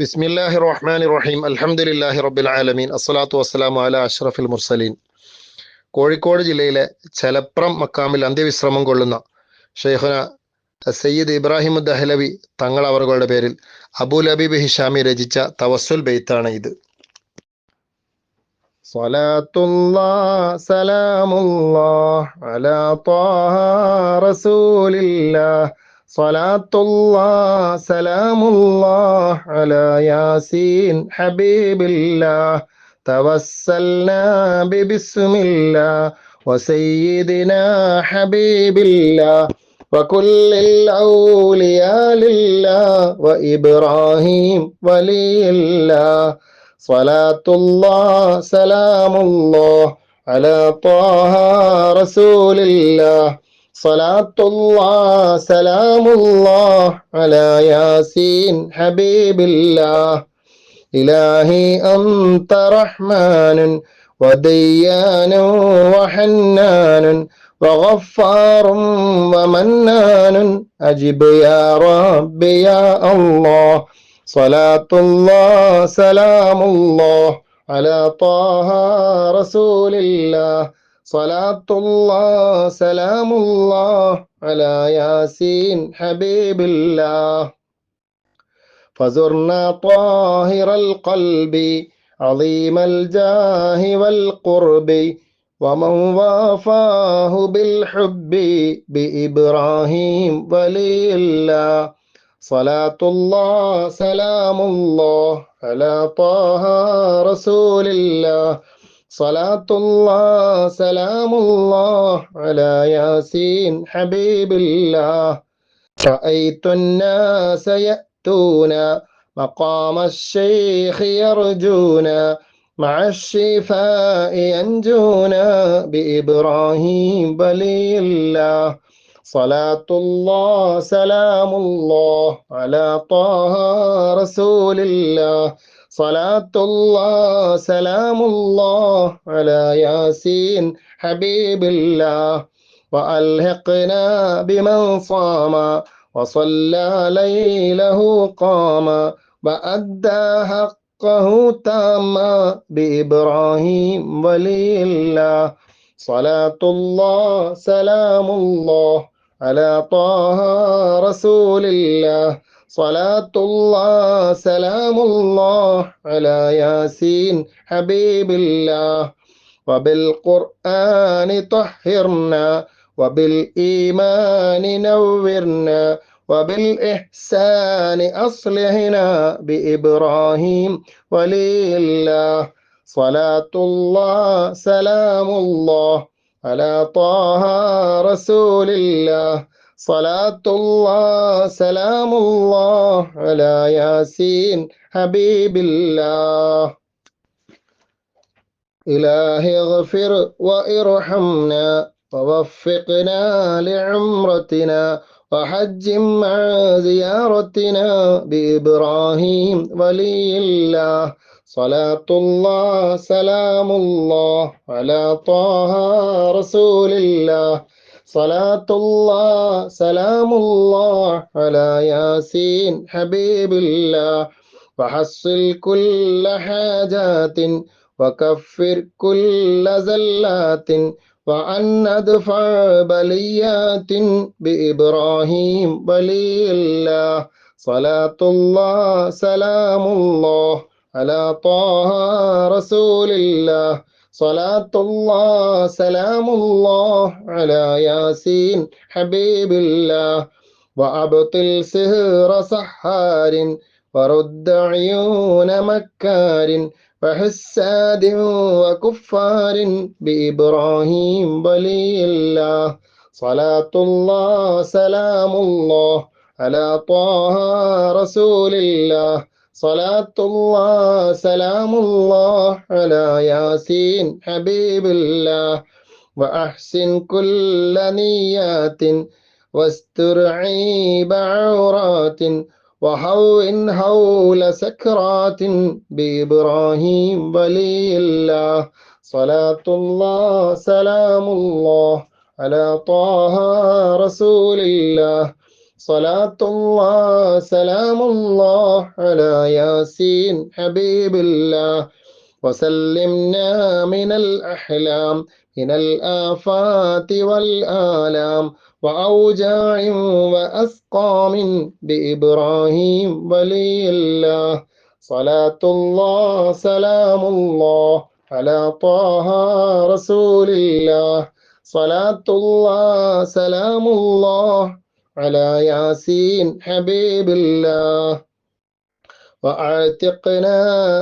ബിസ്മില്ലാഹി റഹ്മാൻ റഹീം അൽഹംദുലില്ലാഹി റബ്ബിൽ ആലമീൻ അസ്സലാത്തു വസ്സലാമു അല അഷ്റഫിൽ മുർസലീൻ. കോഴിക്കോട് ജില്ലയിലെ ചലപ്രം മക്കാമിൽ അന്ത്യവിശ്രമം കൊള്ളുന്ന ഷെയ്ഖുന സയ്യിദ് ഇബ്രാഹിം ദഹലവി തങ്ങൾ അവറുകളുടെ പേരിൽ അബുൽ ഹബീബ് ഹിഷാമി രചിച്ച തവസ്സുൽ ബെയ്ത്താണ് ഇത്. സ്വലാത്തുല്ലാ സലാമുല്ലാ അലാ صلاة الله سلام الله على ياسين حبيب الله توسلنا ببسم الله وسيدنا حبيب الله وكل الأولياء لله وإبراهيم ولي الله صلاة الله سلام الله على طه رسول الله صلاة الله سلام الله على ياسين حبيب الله إلهي أنت رحمن وديان وحنان وغفار ومنان أجب يا رب يا الله صلاة الله سلام الله على طه رسول الله صلاة الله سلام الله على ياسين حبيب الله فزرنا طاهر القلب عظيم الجاه والقرب ومن وافاه بالحب بإبراهيم ولي الله صلاة الله سلام الله على طه رسول الله صلاة الله سلام الله على ياسين حبيب الله. رأيت الناس يأتون مقام الشيخ يرجون مع الشفاء ينجون بإبراهيم ولي الله. صلاة الله سلام الله على طه رسول الله. صلاة الله سلام الله على ياسين حبيب الله وألحقنا بمن صام وصلى ليله قام وأدى حقه تاما بإبراهيم ولي الله صلاة الله سلام الله على طه رسول الله صلاة الله سلام الله على ياسين حبيب الله وبالقرآن طهرنا وبالإيمان نورنا وبالإحسان أصلحنا بإبراهيم ولي الله صلاة الله سلام الله على طه رسول الله صلاة الله سلام الله على ياسين حبيب الله إلهي اغفر وارحمنا ووفقنا لعمرتنا وحج مع زيارتنا بإبراهيم ولي الله صلاة الله سلام الله على طه رسول الله صلاة الله سلام الله على ياسين حبيب الله. وحصل كل حاجات وكفر كل زلات وأن ندفع بليات بإبراهيم ولي الله. صلاة الله سلام الله على طه رسول الله. صلاة الله سلام الله على ياسين حبيب الله. وأبطل سهر سحار ورد عيون مكار وحساد وكفار بإبراهيم ولي الله. صلاة الله سلام الله على طه رسول الله. صلاة الله سلام الله على ياسين حبيب الله. وأحسن كل نيات واستر عيب عورات وهون هول سكرات بإبراهيم ولي الله. صلاة الله سلام الله على طه رسول الله. صلاة الله سلام الله على ياسين حبيب الله. وسلمنا من الأحلام من الآفات والآلام. وأوجاع وأسقام بإبراهيم ولي الله. صلاة الله سلام الله على طه رسول الله. صلاة الله سلام الله على ياسين حبيب الله. وأعتقنا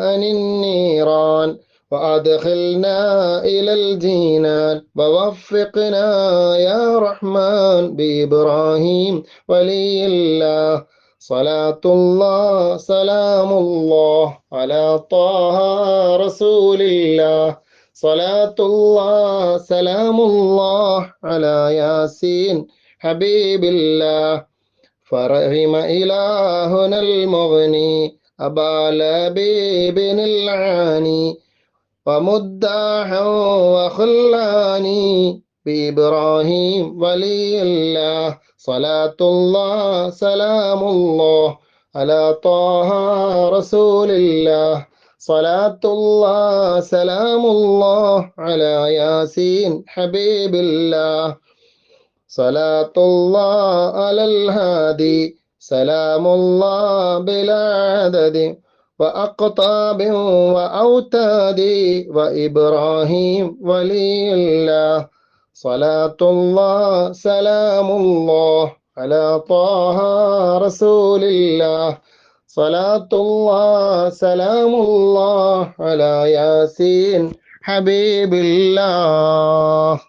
عن النيران وأدخلنا إلى الجنان. ووفقنا يا رحمن بإبراهيم ولي الله. صلاة الله سلام الله على طه رسول الله. صلاة الله سلام الله على ياسين حبيب الله فرحم إلهنا المغني أبا لبيب العاني. ومداحا وخلاني بإبراهيم ولي الله صلاة الله سلام الله على طه رسول الله. صلاة الله سلام الله على ياسين حبيب الله صلاة الله على الهادي سلام الله بلا عدد وأقطاب وأوتاد وإبراهيم ولي الله صلاة الله سلام الله على طه رسول الله صلاة الله سلام الله على ياسين حبيب الله.